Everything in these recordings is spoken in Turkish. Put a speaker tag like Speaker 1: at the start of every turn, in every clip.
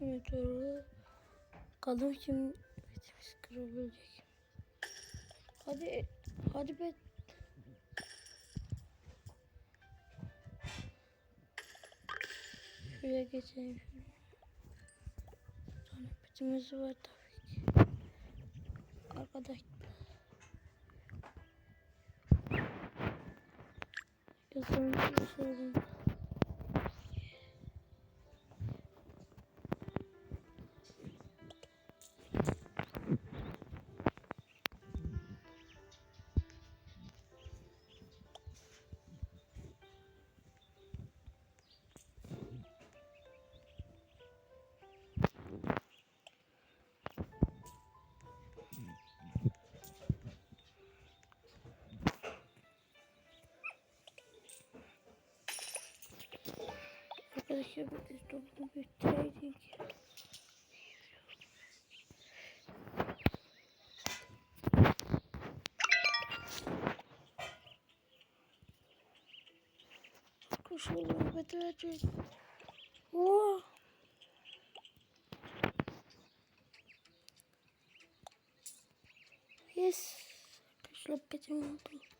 Speaker 1: meteoru. Bakalım kim bitimiz kırabilecek. Hadi hadi be. Şuraya geçelim şuraya. Sonra var tabii ki. Arkadaşlar. Yazılım yazılım. Arkadaşlar bu biz Ik ga trading. Koşalım ve trading. Oh. Yes. Arkadaşlar betim oldu.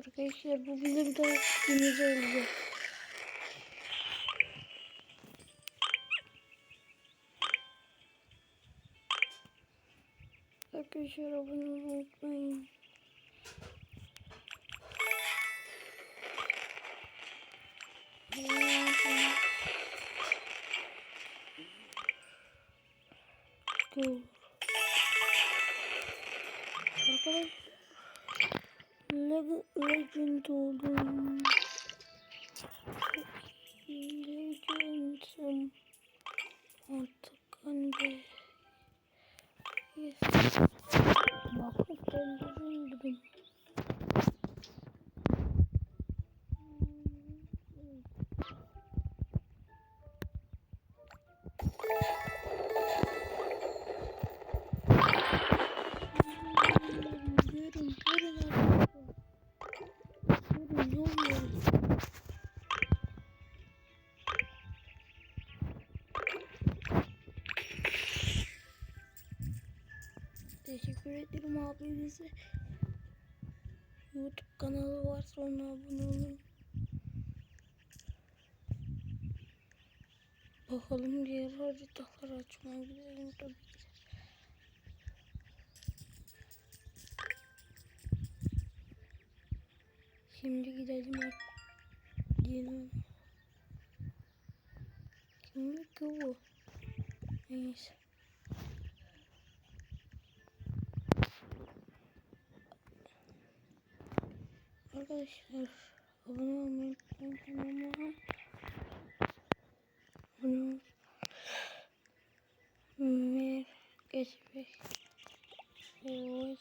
Speaker 1: Arkadaşlar bu bizim de günümüz oldu. Arkadaşlar abone olmayı unutmayın. Go. Arkadaşlar Leg Legend oldum. Legends'ım. Teşekkür ederim abimize. YouTube kanalı var sonra abone olun. Bakalım diğer haritalar açmaya gidelim tabii ki. Şimdi gidelim artık. Yine. Kimdi ki bu? Neyse. Arkadaşlar abone olmayı unutmayın kanalıma. Abone ol. Mer geçmek. Evet.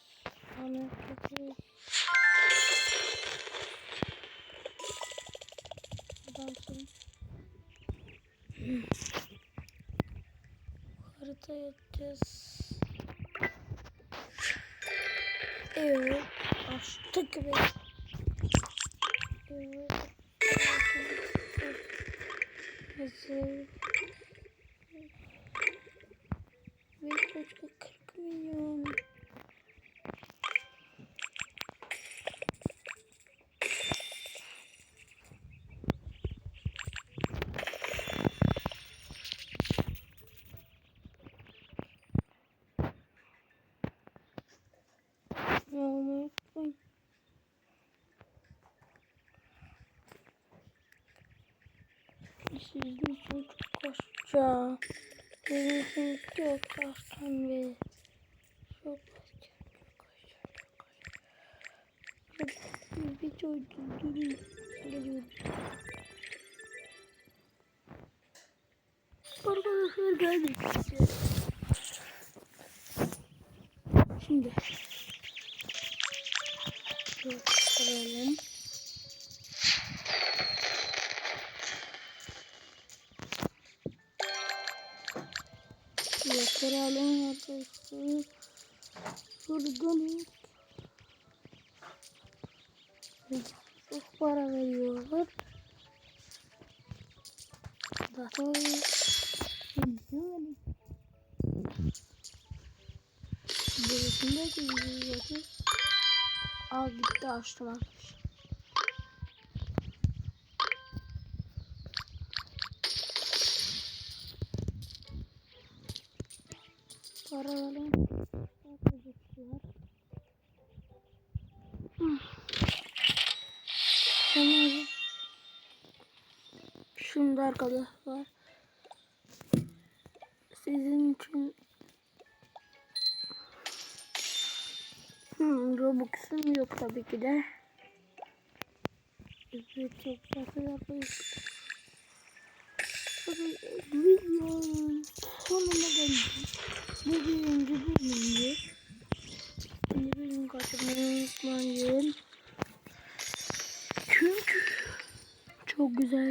Speaker 1: Bana geçmek. Adamsın. Harita yapacağız. Evet. Açtık ve görüşürüz. Sizin çok koşacağım. Benim için çok koşacağım ve çok koşacağım. Bir çocuğu durun. Arkadaşlar geldik. Kralın arkadaşlar. Buradan çok para veriyorlar. Daha sonra izliyorum. Birisinde de izliyordu. Al gitti açtım arkadaşlar. Paralarım var. Şimdi, arkadaşlar sizin için hmm, Robux'um yok tabii ki de. Evet çok fazla yapıyoruz. Tabii videonun sonuna geldik. Bu birinci bölümdü. İkinci bölüm kaçırmayı unutmayın. Çünkü çok güzel